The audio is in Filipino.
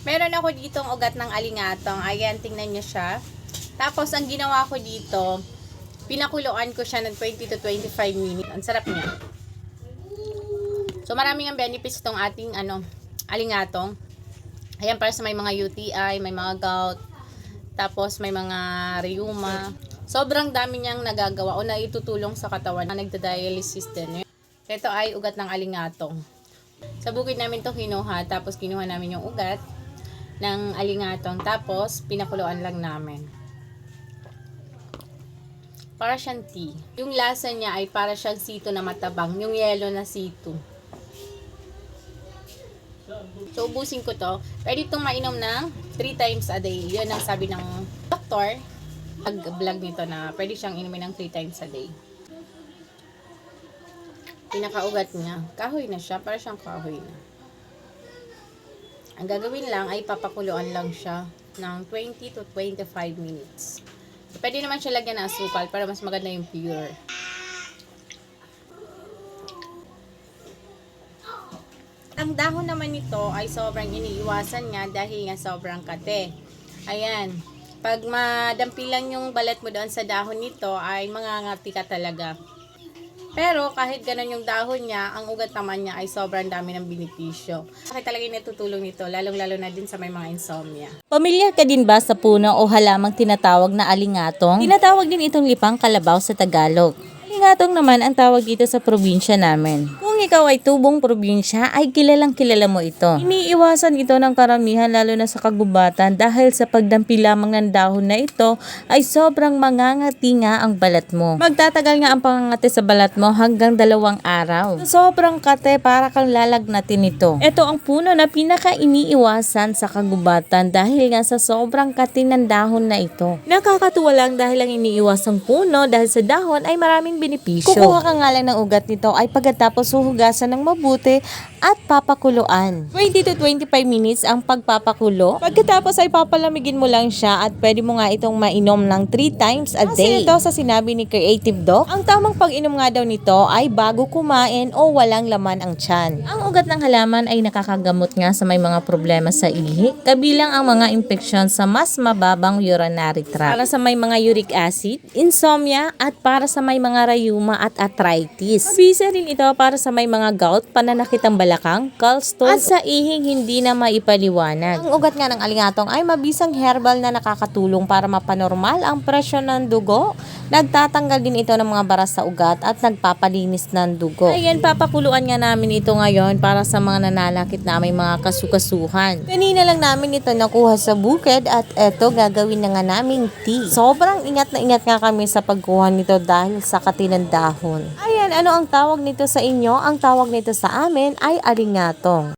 Meron ako ditong ugat ng alingatong. Ayan, tingnan niyo siya. Tapos, ang ginawa ko dito, pinakuluan ko siya ng 20 to 25 minutes. Ang sarap niya. So, maraming ang benefits itong ating ano, alingatong. Ayan, para sa may mga UTI, may mga gout, tapos may mga rheuma. Sobrang dami niyang nagagawa o naitutulong sa katawan na nagda-dialysis din. Ito ay ugat ng alingatong. Sa bukid namin to kinuha, tapos kinuha namin yung ugat ng alingatong, tapos pinakuluan lang namin. Para siyang tea. Yung lasa niya ay para siyang sito na matabang, yung yellow na sito. So, ubusin ko to. Pwede itong mainom ng 3 times a day. Yun ang sabi ng doktor. Pag-vlog nito na pwede siyang inumin ng 3 times a day. Pinakaugat niya. Kahoy na siya. Para siyang kahoy na. Ang gagawin lang ay papakuluan lang siya ng 20 to 25 minutes. Pwede naman siya lagyan ng asukal para mas maganda yung pure. Ang dahon naman nito ay sobrang iniiwasan nga dahil nga sobrang kate. Ayan. Pag madampilan yung balat mo doon sa dahon nito ay mangangati ka talaga. Pero kahit ganun yung dahon niya, ang ugat naman niya ay sobrang dami ng benepisyo. Bakit talaga natutulong nito, lalong-lalo na din sa may mga insomnia. Pamilyar ka din ba sa puno o halamang tinatawag na alingatong? Tinatawag din itong lipang kalabaw sa Tagalog. Alingatong naman ang tawag dito sa probinsya namin. Kung ikaw ay tubong probinsya, ay kilalang kilala mo ito. Iniiwasan ito ng karamihan lalo na sa kagubatan dahil sa pagdampi lamang ng dahon na ito ay sobrang mangangati nga ang balat mo. Magtatagal nga ang pangangati sa balat mo hanggang dalawang araw. Sobrang kate para kang lalagnatin nito. Ito ang puno na pinaka iniiwasan sa kagubatan dahil nga sa sobrang kati ng dahon na ito. Nakakatuwa lang dahil ang iniiwasang puno dahil sa dahon ay maraming benepisyo. Kukuha ka nga lang ng ugat nito ay pagkatapos huhugasan ng mabuti at papakuluan. 20 to 25 minutes ang pagpapakulo. Pagkatapos ay papalamigin mo lang siya at pwede mo nga itong mainom ng 3 times a day. Kasi ito sa sinabi ni Creative Doc, ang tamang pag-inom nga daw nito ay bago kumain o walang laman ang tiyan. Ang ugat ng halaman ay nakakagamot nga sa may mga problema sa ihi, kabilang ang mga infeksyon sa mas mababang urinary tract. Para sa may mga uric acid, insomnia at para sa may mga rayuma at arthritis. Mabisa rin ito para sa may mga gout, pananakit ng balakang, gallstone, at sa ihing hindi na maipaliwanag. Ang ugat nga ng alingatong ay mabisang herbal na nakakatulong para mapanormal ang presyon ng dugo. Nagtatanggal din ito ng mga baras sa ugat at nagpapalinis ng dugo. Ayan, papakuluan nga namin ito ngayon para sa mga nananakit na may mga kasukasuhan. Kanina lang namin ito nakuha sa bukid at eto gagawin na nga naming tea. Sobrang ingat na ingat nga kami sa pagkuha nito dahil sa kati ng dahon. Ayan, ano ang tawag nito sa inyo? Ang tawag nito sa amin ay alingatong.